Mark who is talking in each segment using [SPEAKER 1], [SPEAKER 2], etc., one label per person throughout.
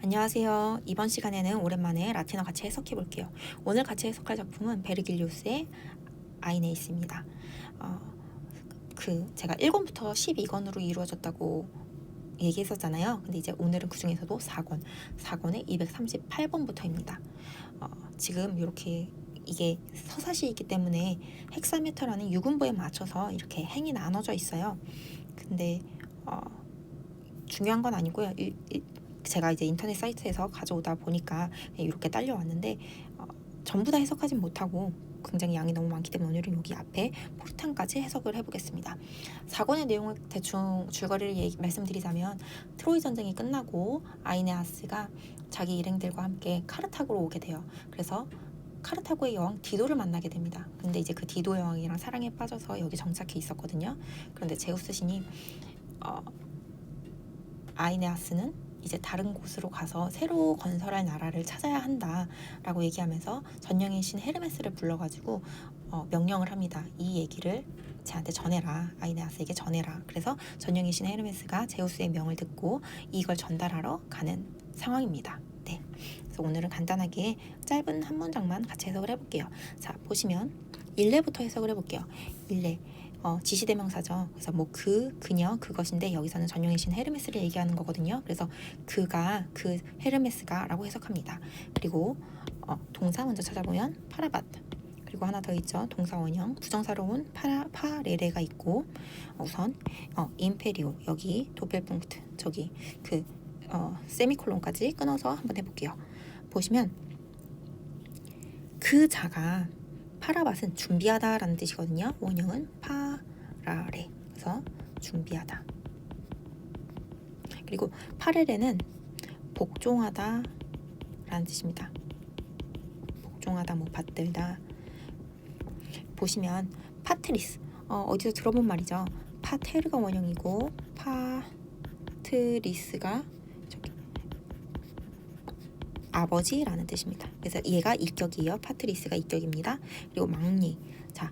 [SPEAKER 1] 안녕하세요. 이번 시간에는 오랜만에 라틴어 같이 해석해 볼게요. 오늘 같이 해석할 작품은 베르길리우스의 아이네이스입니다. 어, 그 제가 1권부터 12권으로 이루어졌다고 얘기했었잖아요. 근데 이제 오늘은 그 중에서도 4권, 4권의 238번부터입니다. 어, 지금 이렇게 이게 서사시이기 때문에 헥사메터라는 유군부에 맞춰서 이렇게 행이 나눠져 있어요. 근데 어, 중요한 건 아니고요. 일, 일, 제가 이제 인터넷 사이트에서 가져오다 보니까 이렇게 딸려왔는데 어, 전부 다 해석하진 못하고 굉장히 양이 너무 많기 때문에 오늘은 여기 앞에 포르탄까지 해석을 해보겠습니다. 사권의 내용을 대충 줄거리를 얘기, 말씀드리자면 트로이 전쟁이 끝나고 아이네아스가 자기 일행들과 함께 카르타고로 오게 돼요. 그래서 카르타고의 여왕 디도를 만나게 됩니다. 근데 이제 그 디도 여왕이랑 사랑에 빠져서 여기 정착해 있었거든요. 그런데 제우스 신이 어, 아이네아스는 이제 다른 곳으로 가서 새로 건설할 나라를 찾아야 한다라고 얘기하면서 전령의 신 헤르메스를 불러가지고 어, 명령을 합니다. 이 얘기를 쟤한테 전해라. 아이네아스에게 전해라. 그래서 전령의 신 헤르메스가 제우스의 명을 듣고 이걸 전달하러 가는 상황입니다. 네. 그래서 오늘은 간단하게 짧은 한 문장만 같이 해석을 해볼게요. 자, 보시면 일례부터 해석을 해볼게요. 일례. 어, 지시대명사죠. 그래서 뭐 그, 그녀, 그것인데 여기서는 전용의 신 헤르메스를 얘기하는 거거든요. 그래서 그가, 그 헤르메스가 라고 해석합니다. 그리고 어, 동사 먼저 찾아보면 파라바트. 그리고 하나 더 있죠. 동사 원형 부정사로 온 파라, 파레레가 있고 어, 우선 어, 임페리오 여기 도펠punk트 저기 그 어, 세미콜론까지 끊어서 한번 해볼게요. 보시면 그 자가 파라밭은 준비하다라는 뜻이거든요. 원형은 파 라레. 그래서 준비하다. 그리고 파레레는 복종하다 라는 뜻입니다. 복종하다, 뭐 받들다. 보시면 파트리스 어, 어디서 들어본 말이죠. 파테르가 원형이고 파트리스가 저기 아버지라는 뜻입니다. 그래서 얘가 이격이에요. 파트리스가 이격입니다. 그리고 막니. 자,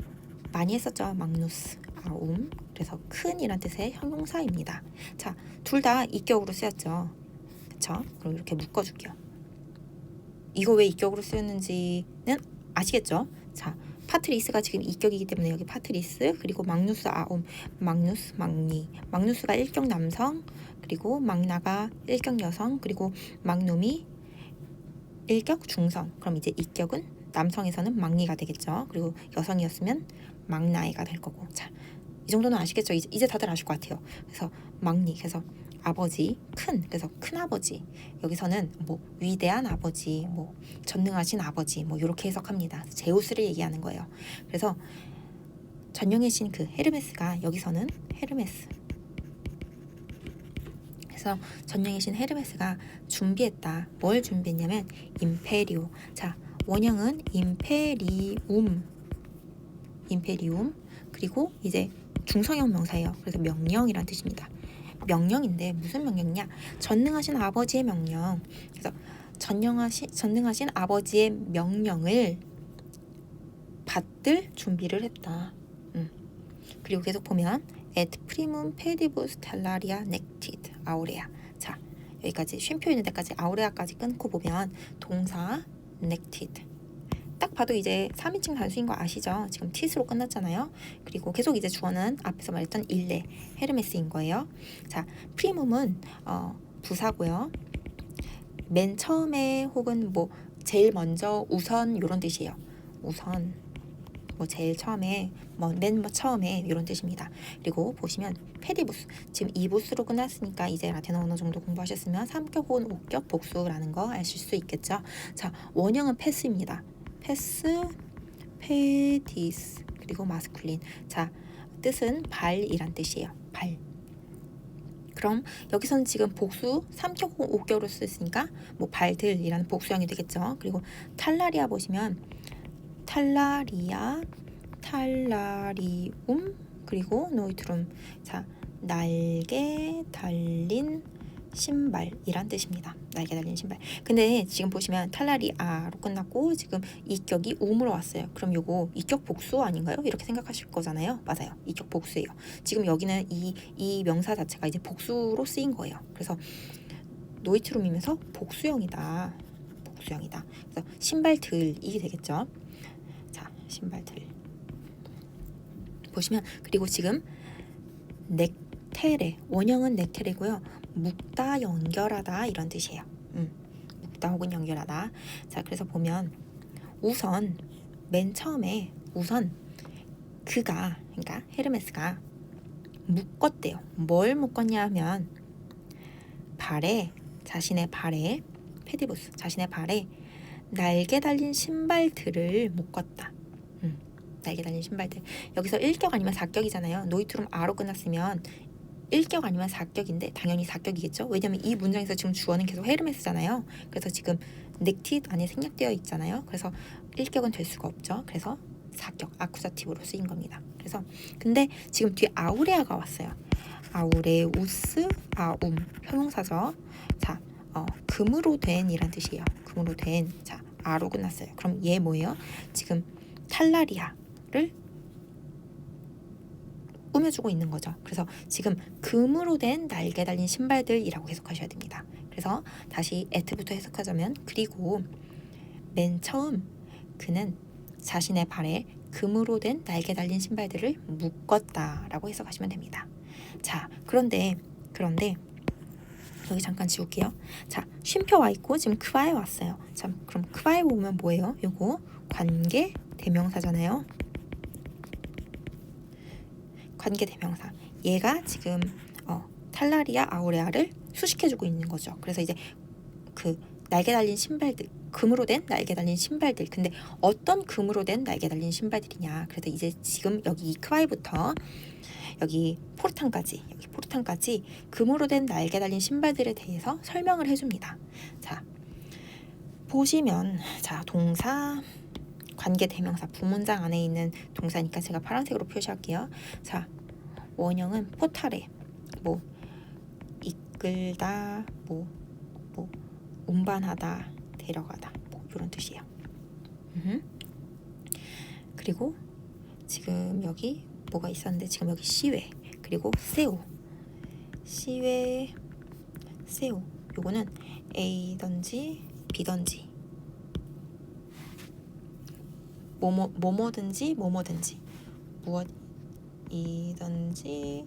[SPEAKER 1] 많이 했었죠. 막누스, 아움. 그래서 큰이란 뜻의 형용사입니다. 자, 둘 다 이격으로 쓰였죠. 그쵸? 그럼 이렇게 묶어줄게요. 이거 왜 이격으로 쓰였는지는 아시겠죠? 자, 파트리스가 지금 이격이기 때문에 여기 파트리스 그리고 막누스 아움 막누스 막니 막누스가 일격 남성 그리고 막나가 일격 여성 그리고 막놈이 일격 중성 그럼 이제 이격은 남성에서는 막니가 되겠죠 그리고 여성이었으면 막나이가 될 거고 자 이 정도는 아시겠죠? 이제, 이제 다들 아실 것 같아요. 그래서 막니 그래서 아버지 큰 그래서 큰 아버지. 여기서는 뭐 위대한 아버지 뭐 전능하신 아버지 뭐 이렇게 해석합니다. 제우스를 얘기하는 거예요. 그래서 전령의 신 그 헤르메스가 여기서는 헤르메스. 그래서 전령의 신 헤르메스가 준비했다. 뭘 준비했냐면 임페리오 자 원형은 임페리움. 임페리움. 그리고 이제 중성형 명사예요 그래서 명령이란 뜻입니다 명령인데 무슨 명령이냐? 전능하신 아버지의 명령. 그래서 전능하신 전능하신 아버지의 명령을 받들 준비를 했다. 음. 그리고 계속 보면 et primum pedibus tellaria nectit aurea. 자 여기까지 쉼표 있는 데까지 아우레아까지 끊고 보면 동사 nectit 딱 봐도 이제 3인칭 단수인 거 아시죠? 지금 tit로 끝났잖아요. 그리고 계속 이제 주어는 앞에서 말했던 일레, 헤르메스인 거예요. 자, 프리mom은 어, 부사고요. 맨 처음에 혹은 뭐 제일 먼저 우선 이런 뜻이에요. 우선 뭐 제일 처음에 뭐맨 처음에 이런 뜻입니다. 그리고 보시면 페디부스 지금 이부스로 끝났으니까 이제 라틴어 어느 정도 공부하셨으면 3격 혹은 5격 복수라는 거 아실 수 있겠죠. 자 원형은 패스입니다. 패스, 페디스 그리고 마스쿨린. 자, 뜻은 발이란 뜻이에요. 발. 그럼 여기서는 지금 복수 3격 5격으로 쓰으니까 뭐 발들이라는 복수형이 되겠죠. 그리고 탈라리아 보시면 탈라리아, 탈라리움 그리고 노이트룸. 자, 날개 달린 신발이란 뜻입니다. 날개 달린 신발. 근데 지금 보시면 탈라리 아로 끝났고 지금 이격이 um으로 왔어요. 그럼 요거 이격 복수 아닌가요? 이렇게 생각하실 거잖아요. 맞아요. 이격 복수예요. 지금 여기는 이, 이 명사 자체가 이제 복수로 쓰인 거예요. 그래서 노이트룸이면서 복수형이다. 복수형이다. 그래서 신발들이 되겠죠. 자, 신발들. 보시면 그리고 지금 넥테레 원형은 넥테레고요. 묶다 연결하다 이런 뜻이에요. 음, 묶다 혹은 연결하다. 자, 그래서 보면 우선 맨 처음에 우선 그가 그러니까 헤르메스가 묶었대요. 뭘 묶었냐 하면 발에 자신의 발에 페디부스 자신의 발에 날개 달린 신발들을 묶었다. 음, 날개 달린 신발들. 여기서 1격 아니면 4격이잖아요. 노이트룸 아로 끝났으면 1격 아니면 4격인데 당연히 4격이겠죠. 왜냐면 이 문장에서 지금 주어는 계속 헤르메스잖아요. 그래서 지금 넥tit 안에 생략되어 있잖아요. 그래서 1격은 될 수가 없죠. 그래서 4격 아쿠자티브로 쓰인 겁니다. 그래서 근데 지금 뒤에 아우레아가 왔어요. 아우레우스 아움 형용사죠. 자, 어, 금으로 된이란 뜻이에요. 금으로 된. 자, 아로 끝났어요. 그럼 얘 뭐예요? 지금 탈라리아를 꾸며주고 있는 거죠. 그래서 지금 금으로 된 날개 달린 신발들이라고 해석하셔야 됩니다. 그래서 다시 에트부터 해석하자면 그리고 맨 처음 그는 자신의 발에 금으로 된 날개 달린 신발들을 묶었다라고 해석하시면 됩니다. 자, 그런데 그런데 여기 잠깐 지울게요. 자, 쉼표 와 있고 지금 크와에 왔어요. 자, 그럼 크와에 오면 뭐예요? 요거 관계 대명사잖아요. 관계 대명사. 얘가 지금 어, 탈라리아 아우레아를 수식해주고 있는 거죠. 그래서 이제 그 날개 달린 신발들, 금으로 된 날개 달린 신발들. 근데 어떤 금으로 된 날개 달린 신발들이냐? 그래서 이제 지금 여기 이크와이부터 여기 포르탄까지 여기 포르탄까지 금으로 된 날개 달린 신발들에 대해서 설명을 해줍니다. 자 보시면 자 동사 관계 대명사 부문장 안에 있는 동사니까 제가 파란색으로 표시할게요. 자 원형은 포탈에 뭐 이끌다 뭐 뭐 운반하다 데려가다 뭐 이런 뜻이에요. 음흠. 그리고 지금 여기 뭐가 있었는데 지금 여기 시외 그리고 세오 시외 세오 요거는 A든지 B든지 뭐뭐 뭐뭐든지 뭐뭐든지 무엇이든지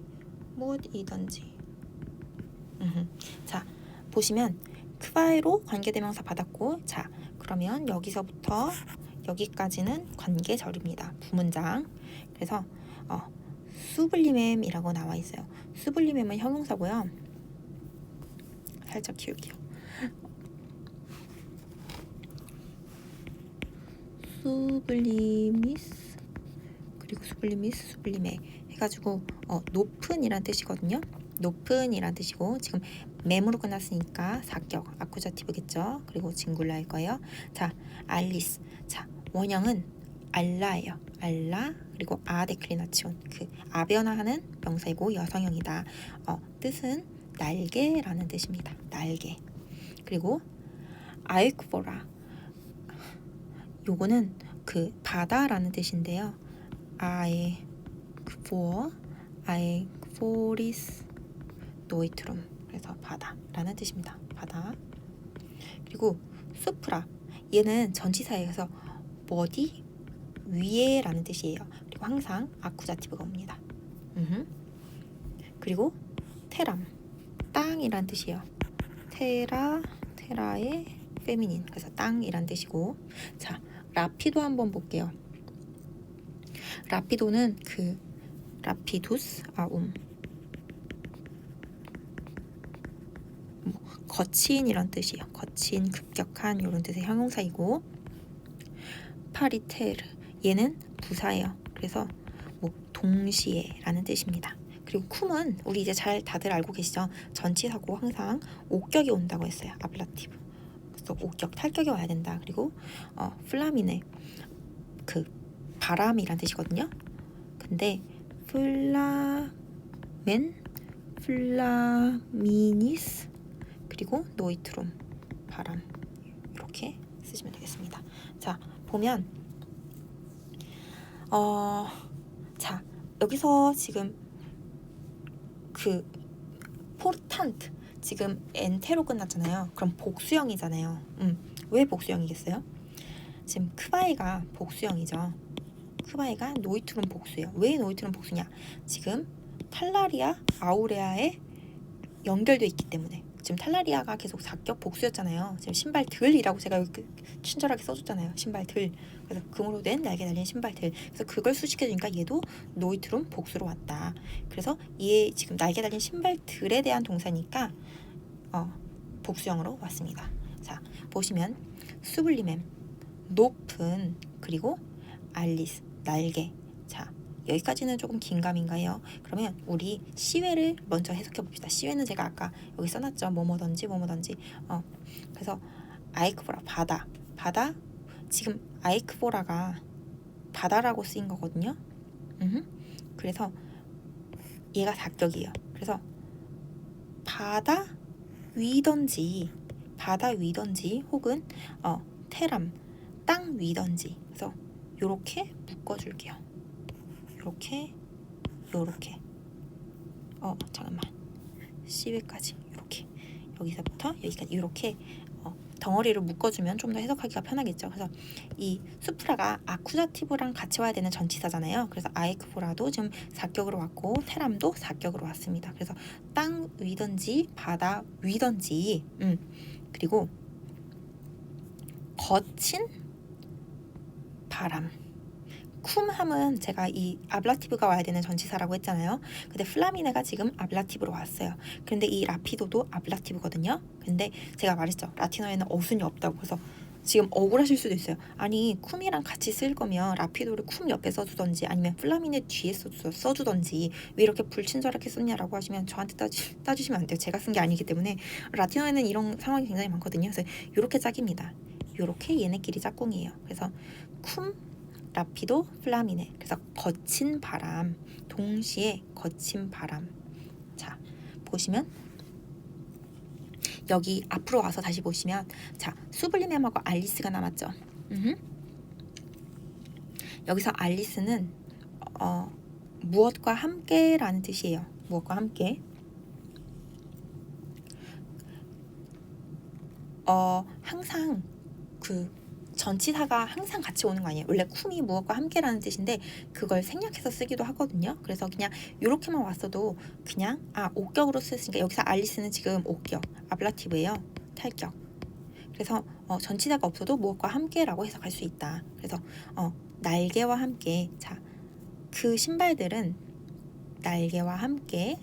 [SPEAKER 1] 무엇이든지. 자 보시면 크바이로 관계대명사 받았고 자 그러면 여기서부터 여기까지는 관계절입니다 부문장 그래서 어, 수블리멤이라고 나와 있어요. 수블리멤은 형용사고요. 살짝 키울게요. 수블리미스 그리고 수블리미스 수블리메 해가지고 어, 높은 이란 뜻이거든요. 높은 이란 뜻이고 지금 맴으로 끝났으니까 사격 아쿠자티브겠죠. 그리고 징굴라일 거예요. 자 알리스 자 원형은 알라예요. 알라 그리고 아 데클리나치온 그 아변화하는 명사이고 여성형이다. 어, 뜻은 날개라는 뜻입니다. 날개. 그리고 아이쿠보라 요거는 그 바다라는 뜻인데요. 아에크포 아에크포리스 노이트룸 그래서 바다라는 뜻입니다. 바다. 그리고 수프라 얘는 전치사에서 뭐디 위에라는 뜻이에요. 그리고 항상 아쿠자티브가 옵니다. 음흠. 그리고 테람 땅이란 뜻이에요. 테라 테라의 페미닌 그래서 땅이란 뜻이고 자 라피도 한번 볼게요. 라피도는 그 라피두스 아움 뭐, 거친이란 뜻이에요. 거친 급격한 이런 뜻의 형용사이고 파리테르 얘는 부사예요. 그래서 뭐 동시에라는 뜻입니다. 그리고 쿰은 우리 이제 잘 다들 알고 계시죠? 전치사고 항상 옥격이 온다고 했어요. 아블라티브. 그래서 옥격 탈격이 와야 된다. 그리고 어, 플라미네 그 바람이란 뜻이거든요. 근데 플라멘 플라미니스 그리고 노이트롬 바람 이렇게 쓰시면 되겠습니다. 자 보면 어, 자, 여기서 지금 그 포르탄트 지금 엔테로 끝났잖아요. 그럼 복수형이잖아요. 음, 왜 복수형이겠어요? 지금 크바이가 복수형이죠. 크바이가 노이트론 복수예요. 왜 노이트론 복수냐? 지금 탈라리아, 아우레아에 연결돼 있기 때문에 지금 탈라리아가 계속 사격 복수였잖아요. 지금 신발 들이라고 제가 그 친절하게 써줬잖아요. 신발 들. 그래서 금으로 된 날개 달린 신발 들. 그래서 그걸 수식해주니까 얘도 노이트론 복수로 왔다. 그래서 얘 지금 날개 달린 신발 들에 대한 동사니까 어, 복수형으로 왔습니다. 자 보시면 수블리멤 높은 그리고 알리스 날개. 자 여기까지는 조금 긴가민가해요. 그러면 우리 시외를 먼저 해석해 봅시다. 시외는 제가 아까 여기 써놨죠. 뭐뭐든지 뭐뭐든지. 어 그래서 아이크보라 바다 바다 지금 아이크보라가 바다라고 쓰인 거거든요. 음흠. 그래서 얘가 사격이에요. 그래서 바다 위던지 바다 위던지 혹은 어 테람 땅 위던지 그래서 요렇게 묶어줄게요. 요렇게 요렇게. 어 잠깐만. C위까지. 요렇게. 여기서부터 여기까지. 요렇게. 어, 덩어리를 묶어주면 좀 더 해석하기가 편하겠죠. 그래서 이 수프라가 아쿠자티브랑 같이 와야 되는 전치사잖아요. 그래서 아이크보라도 지금 사격으로 왔고 테람도 사격으로 왔습니다. 그래서 땅 위던지 바다 위던지 음. 그리고 거친 바람 쿰함은 제가 이 아블라티브가 와야 되는 전치사라고 했잖아요. 근데 플라미네가 지금 아블라티브로 왔어요. 근데 이 라피도도 아블라티브거든요. 근데 제가 말했죠. 라틴어에는 어순이 없다고. 그래서 지금 억울하실 수도 있어요. 아니 쿰이랑 같이 쓸 거면 라피도를 쿰 옆에 써주던지 아니면 플라미네 뒤에 써주, 써주 던지 왜 이렇게 불친절하게 썼냐라고 하시면 저한테 따지, 따지시면 안 돼요. 제가 쓴 게 아니기 때문에 라틴어에는 이런 상황이 굉장히 많거든요. 그래서 이렇게 짝입니다. 이렇게 얘네끼리 짝꿍이에요. 그래서 쿰 라피도 플라미네. 그래서 거친 바람 동시에 거친 바람. 자 보시면 여기 앞으로 와서 다시 보시면 자 수블리멤하고 알리스가 남았죠. 음흠. 여기서 알리스는 어, 무엇과 함께라는 뜻이에요. 무엇과 함께? 어 항상 그 전치사가 항상 같이 오는 거 아니에요. 원래 쿰이 무엇과 함께라는 뜻인데 그걸 생략해서 쓰기도 하거든요. 그래서 그냥 이렇게만 왔어도 그냥 아 옥격으로 쓰으니까 여기서 알리스는 지금 옥격, 아블라티브예요. 탈격. 그래서 어, 전치사가 없어도 무엇과 함께라고 해석할 수 있다. 그래서 어, 날개와 함께 자 그 신발들은 날개와 함께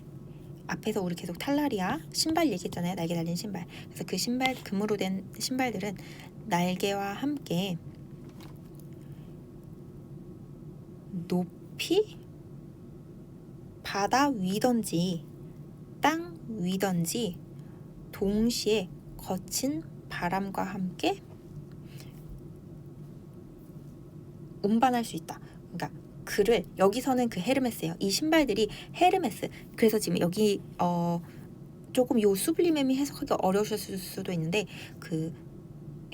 [SPEAKER 1] 앞에서 우리 계속 탈라리아 신발 얘기했잖아요. 날개 달린 신발. 그래서 그 신발 금으로 된 신발들은 날개와 함께 높이 바다 위던지 땅 위던지 동시에 거친 바람과 함께 운반할 수 있다. 그러니까 그를 여기서는 그 헤르메스예요. 이 신발들이 헤르메스. 그래서 지금 여기 어 조금 요 수블리mem이 해석하기 어려우셨을 수도 있는데 그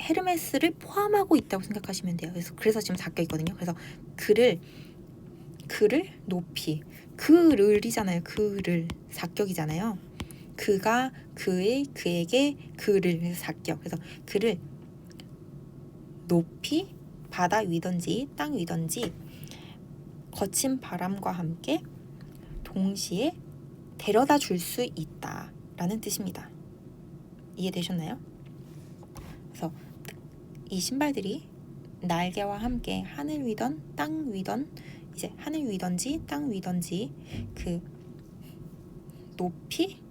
[SPEAKER 1] 헤르메스를 포함하고 있다고 생각하시면 돼요. 그래서 그래서 지금 섞여 있거든요. 그래서 그를 그를 높이 그를이잖아요. 그를 사격이잖아요. 그가 그의 그에게 그를 사격. 그래서 그를 높이 바다 위던지 땅 위던지 거친 바람과 함께 동시에 데려다 줄 수 있다라는 뜻입니다. 이해되셨나요? 그래서 이 신발들이 날개와 함께 하늘 위던 땅 위던 이제 하늘 위던지 땅 위던지 그 높이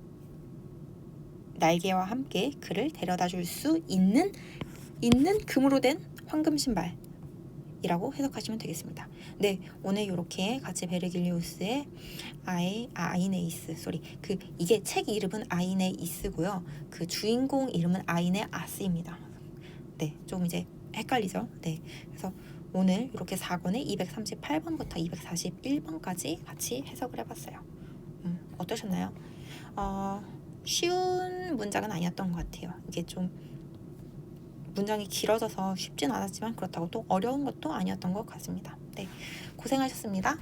[SPEAKER 1] 날개와 함께 그를 데려다 줄 수 있는 있는 금으로 된 황금 신발이라고 해석하시면 되겠습니다. 네, 오늘 이렇게 같이 베르길리우스의 아이 아, 아이네이스 소리 그 이게 책 이름은 아이네이스고요. 그 주인공 이름은 아이네 아스입니다. 네, 좀 이제 헷갈리죠. 네, 그래서 오늘 이렇게 4권의 238번부터 241번까지 같이 해석을 해봤어요. 음, 어떠셨나요? 어, 쉬운 문장은 아니었던 것 같아요. 이게 좀 문장이 길어져서 쉽진 않았지만 그렇다고 또 어려운 것도 아니었던 것 같습니다. 네, 고생하셨습니다.